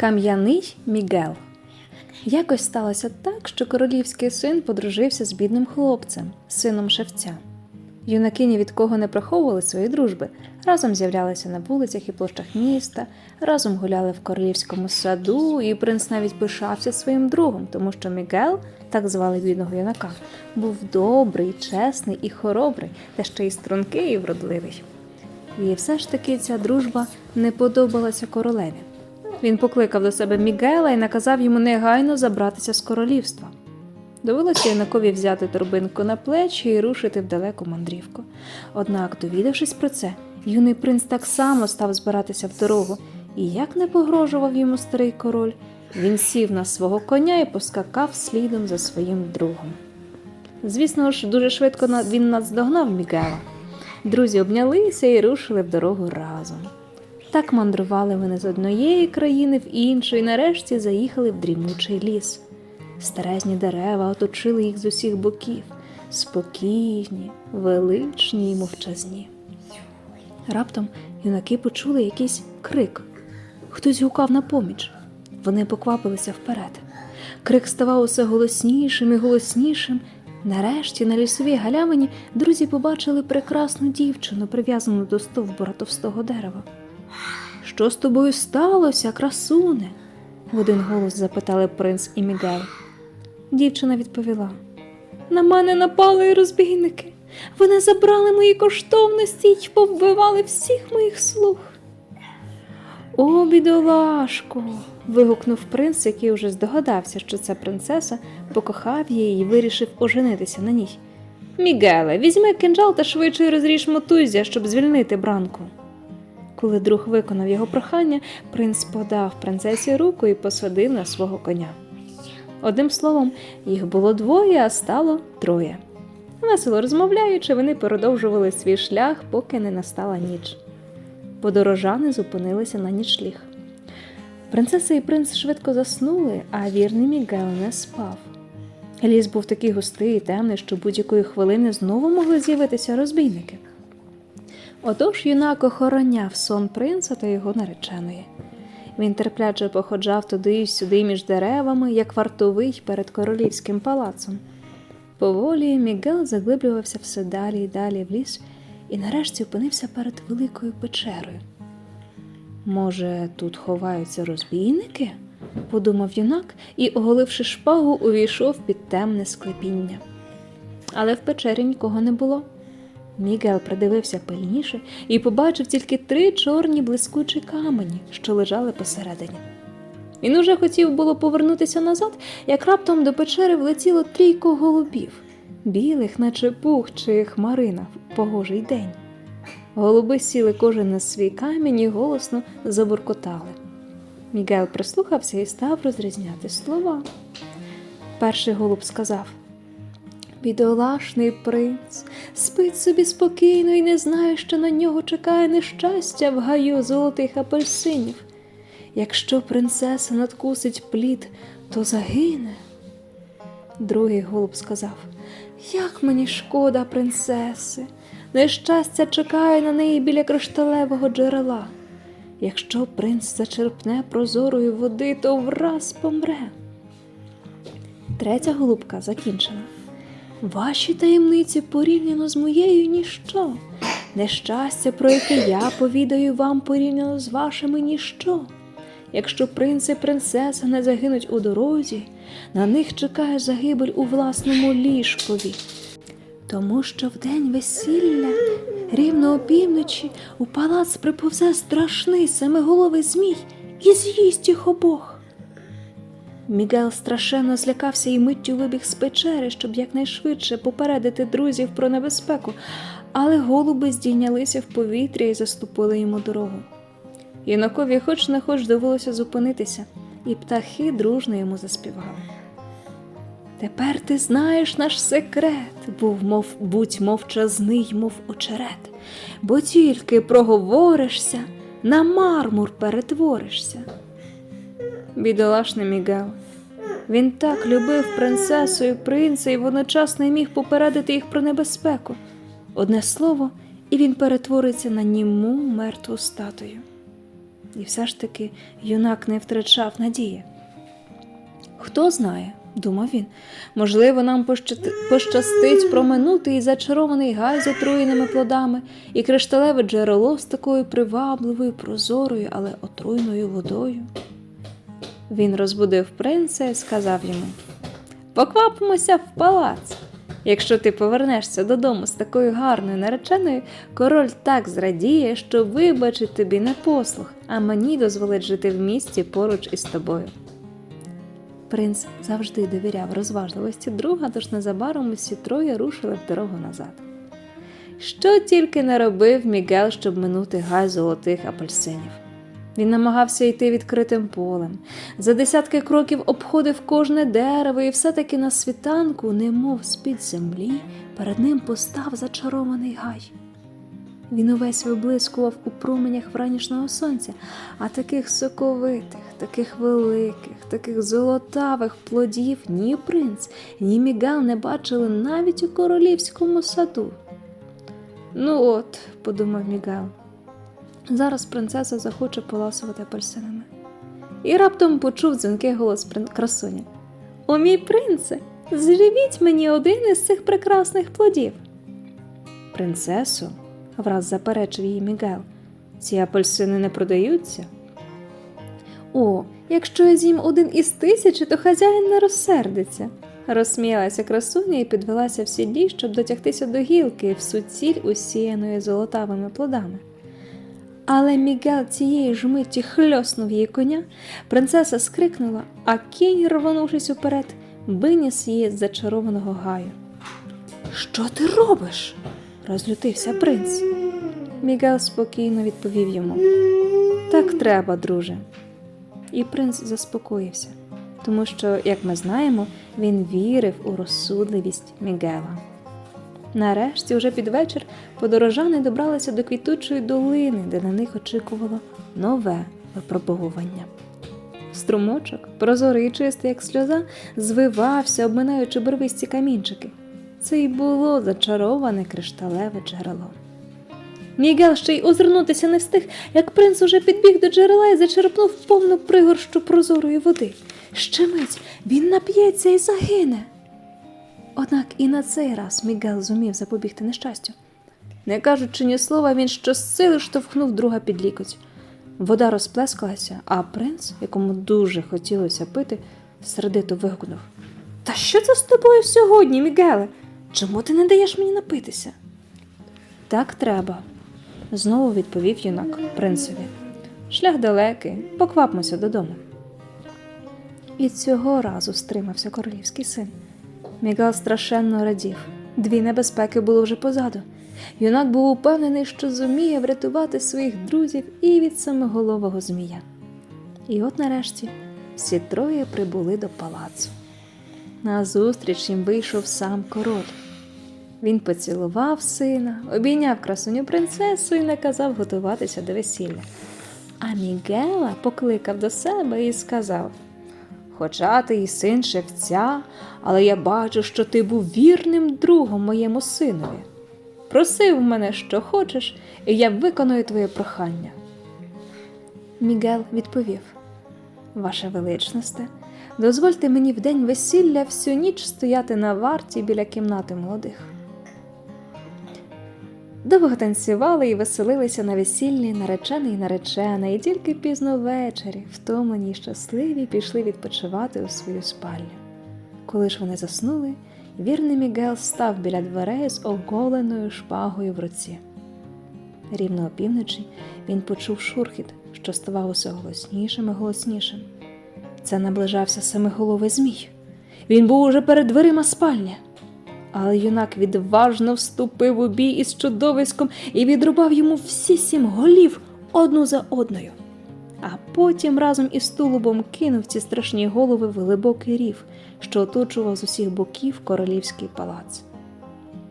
Кам'яний Мігел. Якось сталося так, що королівський син подружився з бідним хлопцем, сином шевця. Юнаки ні від кого не приховували свої дружби, разом з'являлися на вулицях і площах міста, разом гуляли в королівському саду, і принц навіть пишався своїм другом, тому що Мігел, так звали бідного юнака, був добрий, чесний і хоробрий, та ще й стрункий і вродливий. І все ж таки ця дружба не подобалася королеві. Він покликав до себе Мігела і наказав йому негайно забратися з королівства. Довелося юнакові взяти торбинку на плечі і рушити в далеку мандрівку. Однак, довідавшись про це, юний принц так само став збиратися в дорогу, і як не погрожував йому старий король, він сів на свого коня і поскакав слідом за своїм другом. Звісно ж, дуже швидко він наздогнав Мігела. Друзі обнялися і рушили в дорогу разом. Так мандрували вони з однієї країни в іншу і нарешті заїхали в дрімучий ліс. Старезні дерева оточили їх з усіх боків, спокійні, величні й мовчазні. Раптом юнаки почули якийсь крик. Хтось гукав на поміч. Вони поквапилися вперед. Крик ставав усе голоснішим і голоснішим. Нарешті на лісовій галявині друзі побачили прекрасну дівчину, прив'язану до стовбура товстого дерева. Що з тобою сталося, красуне? в один голос запитали принц і Мігель. Дівчина відповіла: На мене напали розбійники. Вони забрали мої коштовності й повбивали всіх моїх слуг. О, бідолашко. вигукнув принц, який уже здогадався, що це принцеса, покохав її і вирішив оженитися на ній. Мігеле, візьми кинджал та швидше розріж мотузя, щоб звільнити бранку. Коли друг виконав його прохання, принц подав принцесі руку і посадив на свого коня. Одним словом, їх було двоє, а стало троє. Весело розмовляючи, вони продовжували свій шлях, поки не настала ніч. Подорожани зупинилися на нічліг. Принцеса і принц швидко заснули, а вірний Мігел не спав. Ліс був такий густий і темний, що будь-якої хвилини знову могли з'явитися розбійники. Отож юнак охороняв сон принца та його нареченої. Він терпляче походжав туди й сюди між деревами, як вартовий перед королівським палацом. Поволі Мігел заглиблювався все далі й далі в ліс і нарешті опинився перед великою печерою. Може, тут ховаються розбійники? подумав юнак і, оголивши шпагу, увійшов під темне склепіння. Але в печері нікого не було. Мігел придивився пильніше і побачив тільки три чорні блискучі камені, що лежали посередині. Він уже хотів було повернутися назад, як раптом до печери влетіло трійко голубів, білих, наче пух чи хмарина в погожий день. Голуби сіли кожен на свій камінь і голосно забуркотали. Мігел прислухався і став розрізняти слова. Перший голуб сказав Бідолашний принц, спить собі спокійно і не знає, що на нього чекає нещастя в гаю золотих апельсинів. Якщо принцеса надкусить плід, то загине. Другий голуб сказав Як мені шкода, принцеси, нещастя чекає на неї біля кришталевого джерела. Якщо принц зачерпне прозорої води, то враз помре. Третя голубка закінчена. Ваші таємниці порівняно з моєю ніщо. Нещастя, про яке я повідаю вам порівняно з вашими ніщо. Якщо принц і принцеса не загинуть у дорозі, на них чекає загибель у власному ліжкові. Тому що в день весілля, рівно опівночі, у палац приповзе страшний семиголовий змій і з'їсть їх обох. Мігел страшенно злякався і миттю вибіг з печери, щоб якнайшвидше попередити друзів про небезпеку, але голуби здійнялися в повітря і заступили йому дорогу. Юнакові хоч не хоч довелося зупинитися, і птахи дружно йому заспівали. Тепер ти знаєш наш секрет, був, мов будь мовчазний, мов очерет, бо тільки проговоришся, на мармур перетворишся. Бідолашний Мігел. Він так любив принцесу і принца і водночас не міг попередити їх про небезпеку. Одне слово, і він перетвориться на німу мертву статую. І все ж таки юнак не втрачав надії. Хто знає, думав він, можливо, нам пощастить проминути і зачарований гай з отруєними плодами, і кришталеве джерело з такою привабливою, прозорою, але отруйною водою. Він розбудив принца і сказав йому: Поквапимося в палац. Якщо ти повернешся додому з такою гарною нареченою, король так зрадіє, що вибачить тобі непослух, а мені дозволить жити в місті поруч із тобою. Принц завжди довіряв розважливості друга, тож незабаром усі троє рушили в дорогу назад. Що тільки не робив Мігел, щоб минути гай золотих апельсинів. Він намагався йти відкритим полем, за десятки кроків обходив кожне дерево, і все-таки на світанку, немов з-під землі, перед ним постав зачарований гай. Він увесь виблискував у променях вранішнього сонця, а таких соковитих, таких великих, таких золотавих плодів ні принц, ні Мігал не бачили навіть у королівському саду. Ну от, подумав Мігал, зараз принцеса захоче поласувати апельсинами. І раптом почув дзвінкий голос красуні. О, мій принце, зживіть мені один із цих прекрасних плодів. Принцесу, враз заперечив її Мігел, ці апельсини не продаються. О, якщо я з'їм один із тисячі, то хазяїн не розсердиться. Розсміялася красуня і підвелася в сідлі, щоб дотягтися до гілки в суціль усіяної золотавими плодами. Але Мігел цієї ж миті хльоснув її коня, принцеса скрикнула, а кінь, рвонувшись уперед, виніс її з зачарованого гаю. Що ти робиш? розлютився принц. Мігел спокійно відповів йому: Так треба, друже. І принц заспокоївся, тому що, як ми знаємо, він вірив у розсудливість Мігела. Нарешті, уже під вечір, подорожани добралися до квітучої долини, де на них очікувало нове випробовування. Струмочок, прозорий і чистий, як сльоза, звивався, обминаючи барвисті камінчики. Це й було зачароване кришталеве джерело. Мігел ще й озирнутися не встиг, як принц уже підбіг до джерела і зачерпнув повну пригорщу прозорої води. Ще мить він нап'ється і загине. Однак і на цей раз Мігел зумів запобігти нещастю. Не кажучи ні слова, він щосили штовхнув друга під лікоть. Вода розплескалася, а принц, якому дуже хотілося пити, сердито вигукнув: Та що це з тобою сьогодні, Мігеле? Чому ти не даєш мені напитися? Так треба, знову відповів юнак принцеві. Шлях далекий, поквапмося додому. І цього разу стримався королівський син. Мігал страшенно радів. Дві небезпеки було вже позаду. Юнак був упевнений, що зуміє врятувати своїх друзів і від самоголового змія. І от нарешті всі троє прибули до палацу. Назустріч їм вийшов сам король. Він поцілував сина, обійняв красуню принцесу і наказав готуватися до весілля. А Мігела покликав до себе і сказав: Хоча ти і син шевця, але я бачу, що ти був вірним другом моєму синові. Просив мене, що хочеш, і я виконую твоє прохання. Мігел відповів: Ваша величносте, дозвольте мені в день весілля всю ніч стояти на варті біля кімнати молодих. Довго танцювали і веселилися на весіллі наречений і наречена, і тільки пізно ввечері, втомлені й щасливі, пішли відпочивати у свою спальню. Коли ж вони заснули, вірний Мігел став біля дверей з оголеною шпагою в руці. Рівно опівночі він почув шурхіт, що ставав усе голоснішим і голоснішим. Це наближався семиголовий змій. Він був уже перед дверима спальні. Але юнак відважно вступив у бій із чудовиськом і відрубав йому всі сім голів одну за одною. А потім разом із тулубом кинув ці страшні голови в глибокий рів, що оточував з усіх боків королівський палац.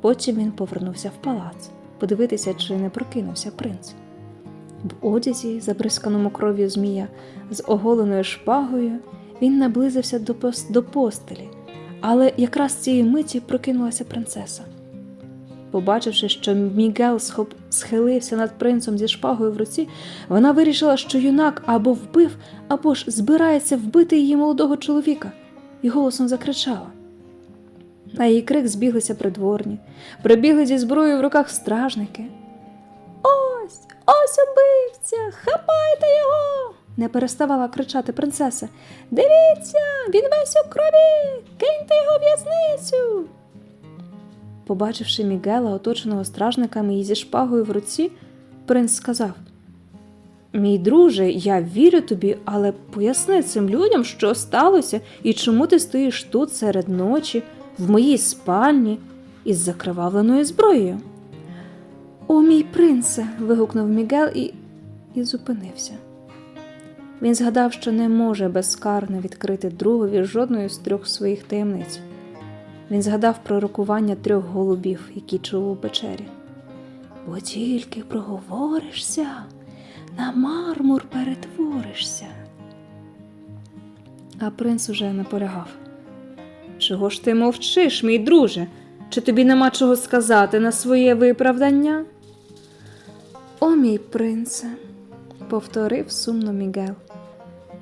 Потім він повернувся в палац подивитися, чи не прокинувся принц. В одязі, забризканому кров'ю змія, з оголеною шпагою, він наблизився до, пос- до постелі, але якраз цієї миті прокинулася принцеса. Побачивши, що Мігел схилився над принцем зі шпагою в руці, вона вирішила, що юнак або вбив, або ж збирається вбити її молодого чоловіка, і голосом закричала. На її крик збіглися придворні, прибігли зі зброєю в руках стражники. Ось, ось убивця, хапайте його. Не переставала кричати принцеса. Дивіться, він весь у крові, киньте його в в'язницю. Побачивши Мігела, оточеного стражниками і зі шпагою в руці, принц сказав: Мій друже, я вірю тобі, але поясни цим людям, що сталося і чому ти стоїш тут серед ночі, в моїй спальні, із закривавленою зброєю. О, мій принце. вигукнув Мігел і, і зупинився. Він згадав, що не може безкарно відкрити другові жодної з трьох своїх таємниць. Він згадав про рокування трьох голубів, які чув у печері. Бо тільки проговоришся, на мармур перетворишся. А принц уже наполягав. Чого ж ти мовчиш, мій друже? Чи тобі нема чого сказати на своє виправдання? О, мій принце, повторив сумно Мігел.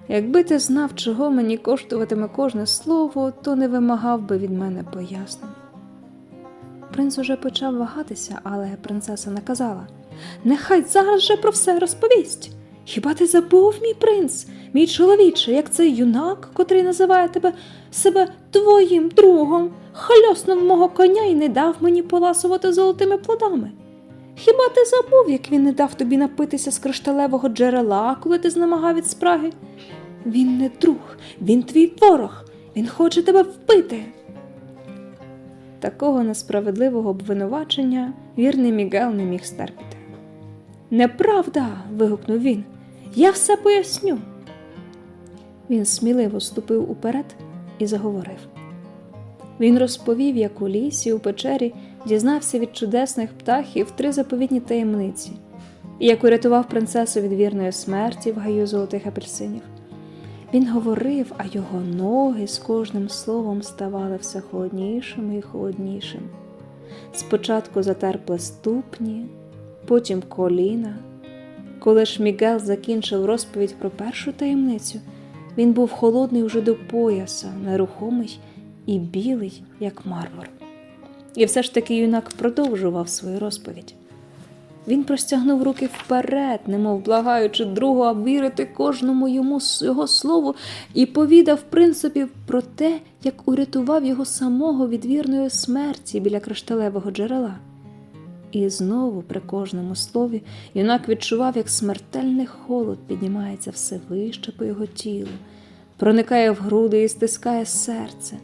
Якби ти знав, чого мені коштуватиме кожне слово, то не вимагав би від мене пояснень. Принц уже почав вагатися, але принцеса наказала Нехай зараз же про все розповість. Хіба ти забув, мій принц, мій чоловіче, як цей юнак, котрий називає тебе себе твоїм другом, хльоснув мого коня і не дав мені поласувати золотими плодами? Хіба ти забув, як він не дав тобі напитися з кришталевого джерела, коли ти знемагав від спраги? Він не друг, він твій ворог, він хоче тебе вбити. Такого несправедливого обвинувачення вірний Мігел не міг стерпіти. Неправда. вигукнув він. Я все поясню. Він сміливо ступив уперед і заговорив. Він розповів, як у лісі, у печері дізнався від чудесних птахів три заповідні таємниці, і як урятував принцесу від вірної смерті в гаю золотих апельсинів. Він говорив, а його ноги з кожним словом ставали все холоднішими і холоднішими. Спочатку затерпли ступні, потім коліна. Коли ж Мігел закінчив розповідь про першу таємницю, він був холодний уже до пояса, нерухомий і білий, як мармур. І все ж таки юнак продовжував свою розповідь. Він простягнув руки вперед, немов благаючи друга вірити кожному йому його слову, і повідав принципі про те, як урятував його самого від вірної смерті біля кришталевого джерела. І знову при кожному слові юнак відчував, як смертельний холод піднімається все вище по його тілу, проникає в груди і стискає серце,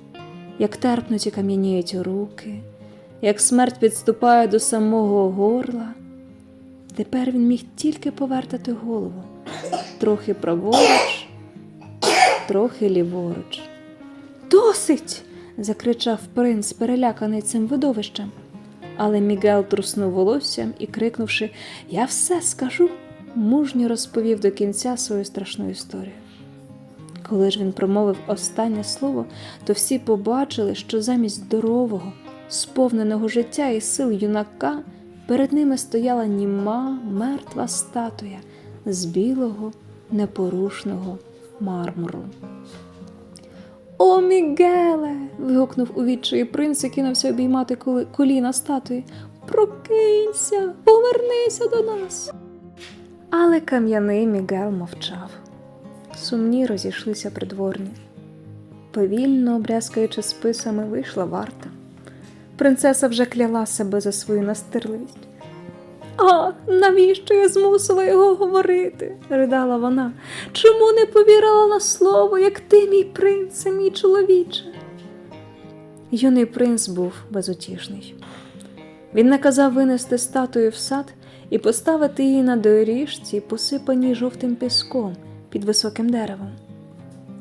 як терпнуть і кам'яніють руки, як смерть підступає до самого горла. Тепер він міг тільки повертати голову трохи праворуч, трохи ліворуч. Досить. закричав принц, переляканий цим видовищем. Але Мігел труснув волоссям і, крикнувши Я все скажу, мужньо розповів до кінця свою страшну історію. Коли ж він промовив останнє слово, то всі побачили, що замість здорового, сповненого життя і сил юнака перед ними стояла німа мертва статуя з білого непорушного мармуру. О, Мігеле. вигукнув у відчаї принц і кинувся обіймати коліна статуї. Прокинься, повернися до нас. Але кам'яний Мігел мовчав. Сумні розійшлися придворні. Повільно обрязкаючи списами, вийшла варта. Принцеса вже кляла себе за свою настирливість. А навіщо я змусила його говорити? ридала вона. Чому не повірила на слово, як ти, мій принце, мій чоловіче? Юний принц був безутішний. Він наказав винести статую в сад і поставити її на доріжці, посипаній жовтим піском під високим деревом.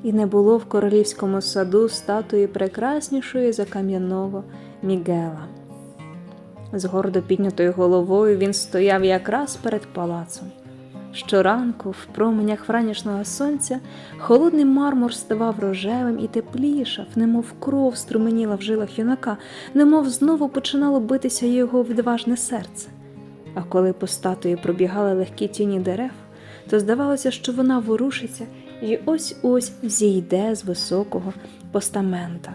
І не було в королівському саду статуї прекраснішої за кам'яного Мігела. З гордо піднятою головою він стояв якраз перед палацом. Щоранку, в променях вранішнього сонця, холодний мармур ставав рожевим і теплішав, немов кров струменіла в жилах юнака, немов знову починало битися його відважне серце. А коли по статуї пробігали легкі тіні дерев, то здавалося, що вона ворушиться і ось ось зійде з високого постамента.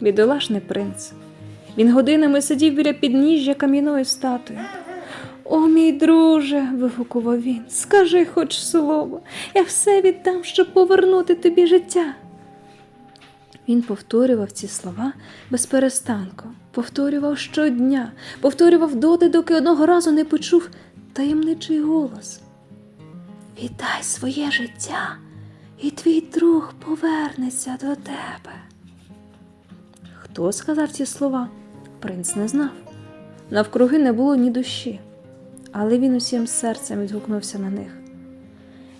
Бідолашний принц. Він годинами сидів біля підніжжя кам'яної статуї. О, мій друже, вигукував він, скажи хоч слово, я все віддам, щоб повернути тобі життя. Він повторював ці слова без перестанку, повторював щодня, повторював доти, доки одного разу не почув таємничий голос. Віддай своє життя, і твій друг повернеться до тебе. Хто сказав ці слова? Принц не знав. Навкруги не було ні душі, але він усім серцем відгукнувся на них.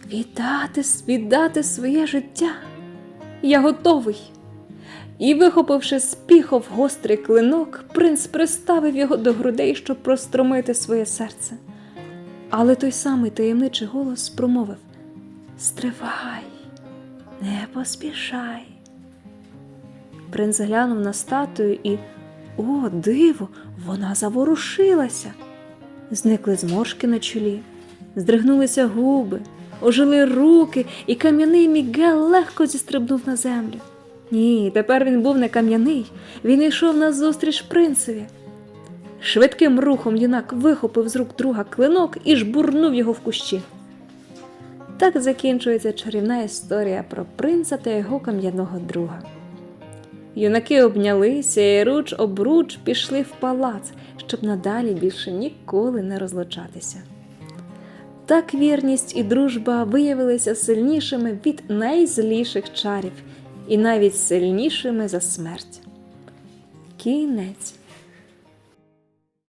Віддати, віддати своє життя. Я готовий. І, вихопивши з піхов гострий клинок, принц приставив його до грудей, щоб простромити своє серце. Але той самий таємничий голос промовив Стривай, не поспішай. Принц глянув на статую і, о, диво, вона заворушилася. Зникли зморшки на чолі, здригнулися губи, ожили руки, і кам'яний Мігел легко зістрибнув на землю. Ні, тепер він був не кам'яний, він йшов назустріч принцеві. Швидким рухом юнак вихопив з рук друга клинок і жбурнув його в кущі. Так закінчується чарівна історія про принца та його кам'яного друга. Юнаки обнялися і руч обруч пішли в палац, щоб надалі більше ніколи не розлучатися. Так вірність і дружба виявилися сильнішими від найзліших чарів і навіть сильнішими за смерть. Кінець.